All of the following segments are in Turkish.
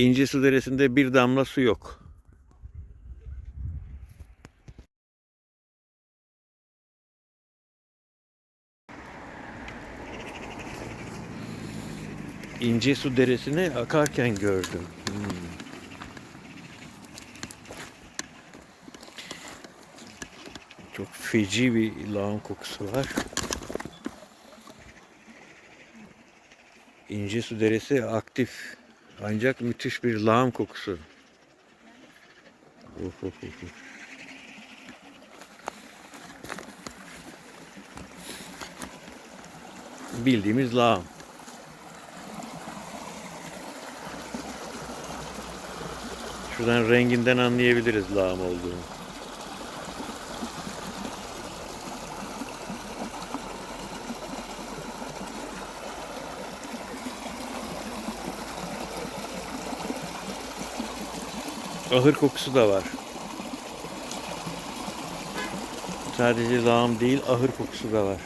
İnci Su Deresi'nde bir damla su yok. İnce Su Deresi'ni akarken gördüm. Hmm. Çok feci bir lağım kokusu var. İnce Su Deresi aktif. Ancak müthiş bir lağım kokusu. Of, of, of. Bildiğimiz lağım. Şuradan renginden anlayabiliriz lağım olduğunu. Ahır kokusu da var. Sadece lağım değil, ahır kokusu da var.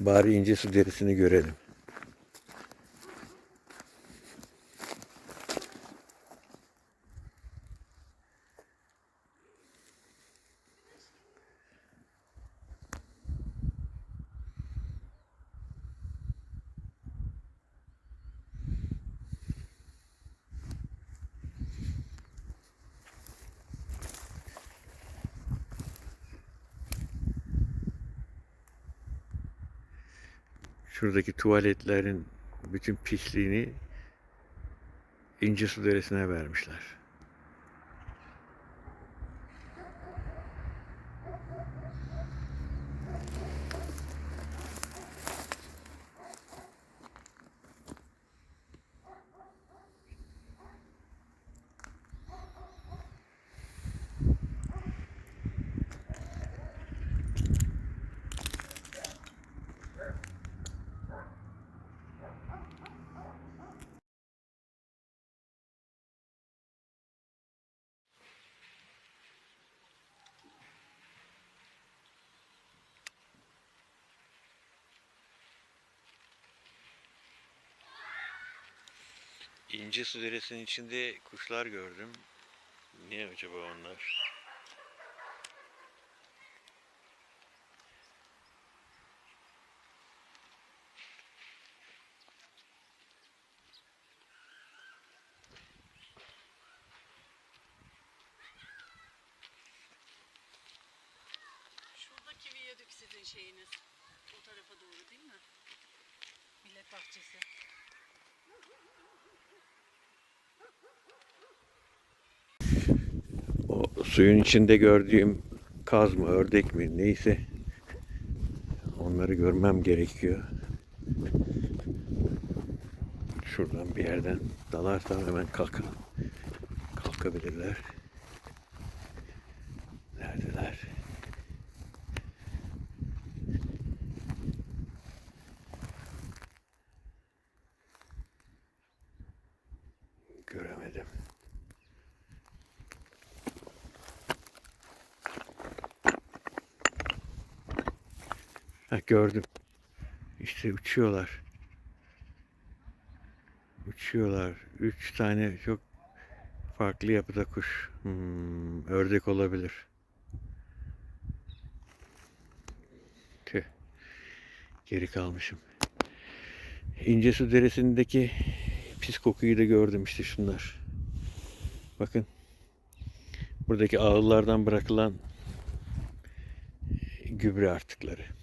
Bari ince su derisini görelim. Şuradaki tuvaletlerin bütün pisliğini ince su deresine vermişler. İnce su deresinin içinde kuşlar gördüm. Ne acaba onlar? Şuradaki viyadük sizin şeyiniz. O tarafa doğru değil mi? Millet bahçesi. O suyun içinde gördüğüm kaz mı, ördek mi neyse onları görmem gerekiyor. Şuradan bir yerden dalarsam hemen kalk kalkabilirler. Ha, gördüm. İşte uçuyorlar. Uçuyorlar. Üç tane çok farklı yapıda kuş. Hmm, ördek olabilir. Tüh. Geri kalmışım. İncesu Deresi'ndeki pis kokuyu da gördüm işte şunlar. Bakın. Buradaki ağıllardan bırakılan gübre artıkları.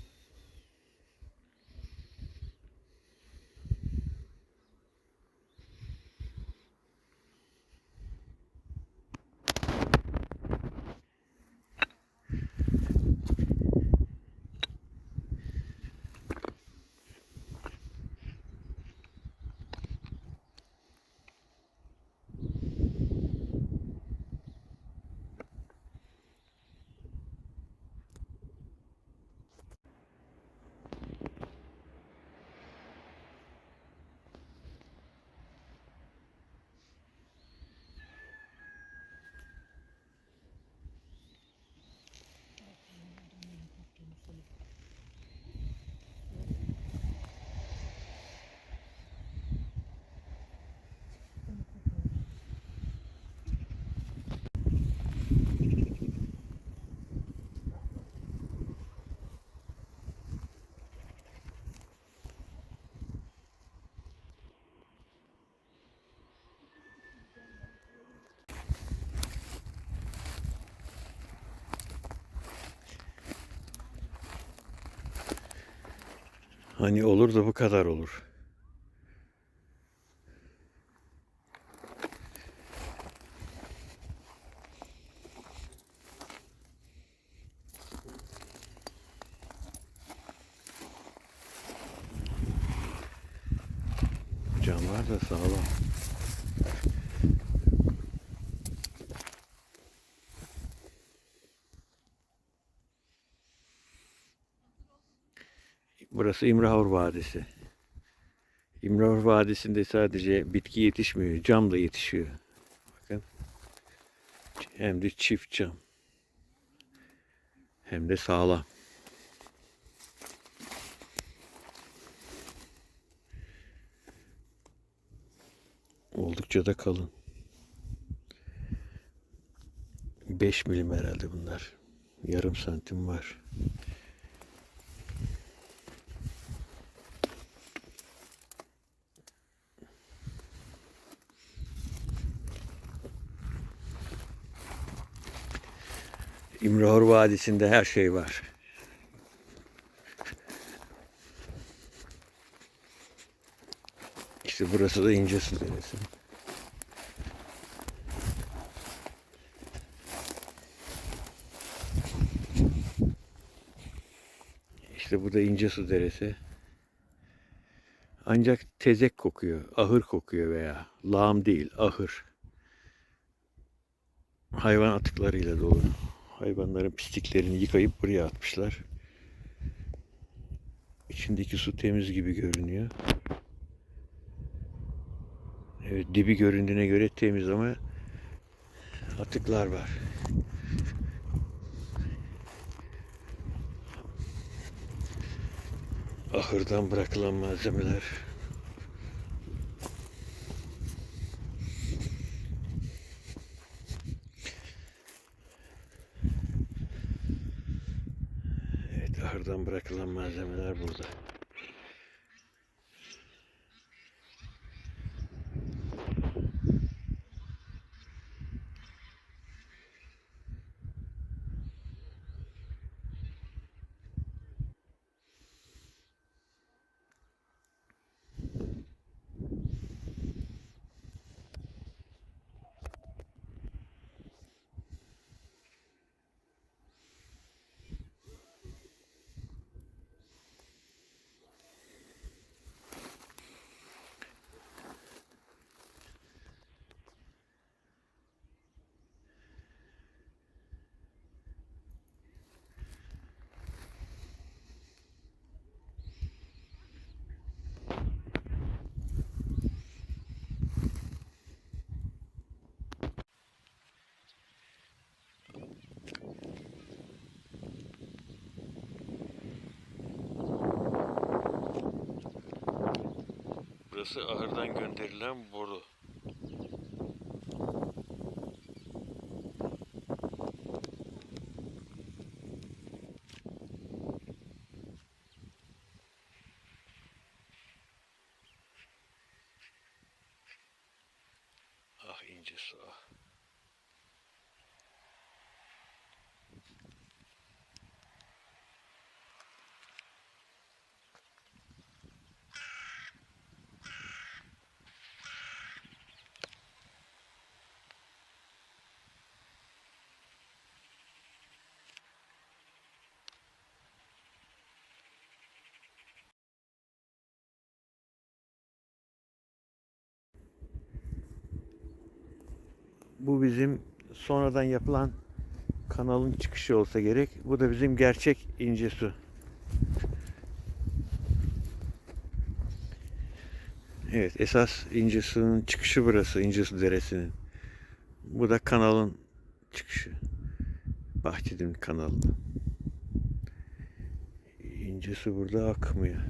Hani olur da bu kadar olur. Camlar da sağlam. Burası İmrahur Vadisi. İmrahur Vadisi'nde sadece bitki yetişmiyor, cam da yetişiyor. Bakın. Hem de çift cam. Hem de sağlam. Oldukça da kalın. 5 milim herhalde bunlar. Yarım santim var. İmrahor Vadisi'nde her şey var. İşte burası da İncesu Deresi. İşte bu da İncesu Deresi. Ancak tezek kokuyor, ahır kokuyor veya lağım değil, ahır. Hayvan atıklarıyla dolu. Hayvanların pisliklerini yıkayıp buraya atmışlar. İçindeki su temiz gibi görünüyor. Evet dibi göründüğüne göre temiz ama atıklar var. Ahırdan bırakılan malzemeler. Evet ahırdan bırakılan malzemeler burada. Burası ahırdan gönderilen boru. Ah ince su ah. Bu bizim sonradan yapılan kanalın çıkışı olsa gerek. Bu da bizim gerçek ince su. Evet esas ince suyun çıkışı burası ince su deresinin. Bu da kanalın çıkışı. Bahçedim kanalı. İnce su burada akmıyor.